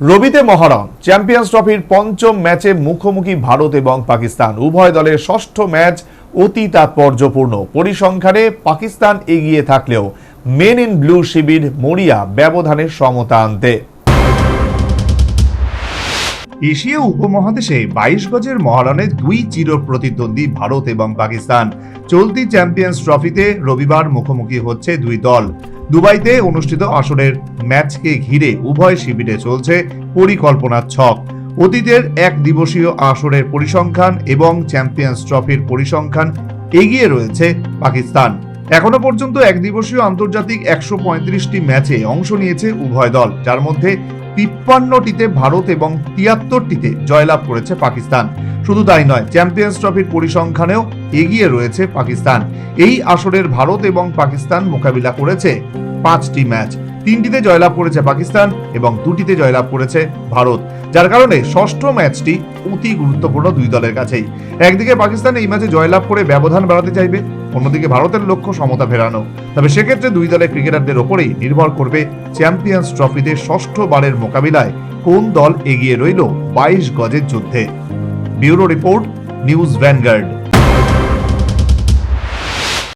রবিতে Muharram, champions ট্রফির পঞ্চম ম্যাচে মুখোমুখি ভারত এবং পাকিস্তান। উভয় দলের ষষ্ঠ ম্যাচ অতি তাৎপর্যপূর্ণ। পরিসংখ্যানে পাকিস্তান এগিয়ে থাকলেও মেন ইন ব্লু শিবির মরিয়া ব্যবধানের সমতা আনতে। এশীয় উপমহাদেশে বাইশ গজের মহারণে দুই চির প্রতিদ্বন্দ্বী ভারত এবং পাকিস্তান। চলতি চ্যাম্পিয়ন্স ট্রফিতে রবিবার মুখোমুখি হচ্ছে দুই দল। দুবাইতে অনুষ্ঠিত আসরের ম্যাচকে ঘিরে উভয় শিবিরে চলছে পরিকল্পনার ছক। অতীতের এক দিবসীয় আসরের পরিসংখ্যান এবং চ্যাম্পিয়ন্স ট্রফির পরিসংখ্যান এগিয়ে রয়েছে পাকিস্তান। এখনও পর্যন্ত এক দিবসীয় আন্তর্জাতিক একশো পঁয়ত্রিশটি ম্যাচে অংশ নিয়েছে উভয় দল, যার মধ্যে তিপ্পান্নটিতে ভারত এবং তিয়াত্তরটিতে জয়লাভ করেছে পাকিস্তান। শুধু তাই নয় চ্যাম্পিয়ন্স ট্রফির পরিসংখ্যানেও এগিয়ে রয়েছে পাকিস্তান। এই আসরের ভারত এবং পাকিস্তান মোকাবিলা করেছে পাঁচটি ম্যাচ। তিনটিতে জয়লাভ করেছে পাকিস্তান এবং দুটিতে জয়লাভ করেছে ভারত। যার কারণে ষষ্ঠ ম্যাচটি অতি গুরুত্বপূর্ণ দুই দলের কাছেই। একদিকে পাকিস্তান এই ম্যাচে জয়লাভ করে ব্যবধান বাড়াতে চাইবে, অন্যদিকে ভারতের লক্ষ্য সমতা ফেরানো। তবে সেক্ষেত্রে দুই দলের ক্রিকেটারদের ওপরেই নির্ভর করবে চ্যাম্পিয়ন্স ট্রফিতে ষষ্ঠ বারের মোকাবিলায় কোন দল এগিয়ে রইল বাইশ গজের যুদ্ধে। Bureau report news वैनगर्ड